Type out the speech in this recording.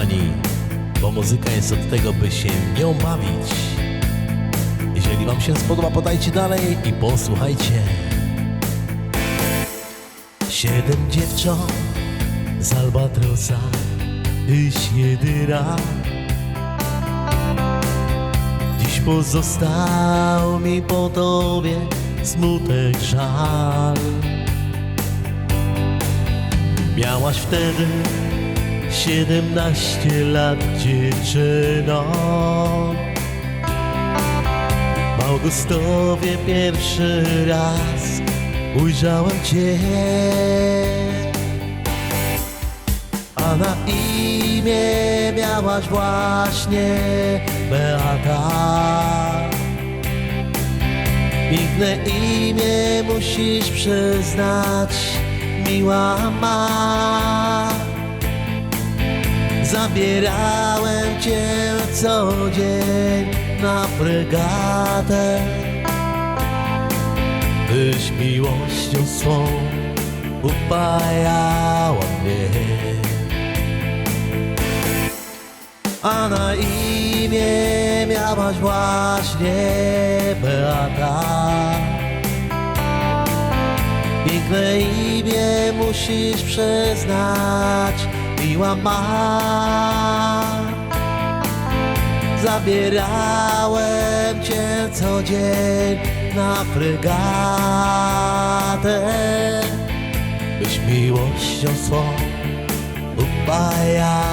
kochani, bo muzyka jest od tego, by się nią bawić. Jeżeli wam się spodoba, podajcie dalej i posłuchajcie. Siedem dziewcząt z Albatrosa i Śniedyra Dziś pozostał mi po tobie smutek, żal Miałaś wtedy siedemnaście lat dziewczyno. W Augustowie pierwszy raz ujrzałem Cię. A na imię miałaś właśnie Beata. Piękne imię musisz przyznać, miła ma. Zabierałem cię co dzień na fregatę, byś miłością swą upajała mnie. A na imię miałaś właśnie Beata. Piękne imię musisz przyznać Miła ma Zabierałem cię co dzień na fregatę Byś miłością swą upajała mnie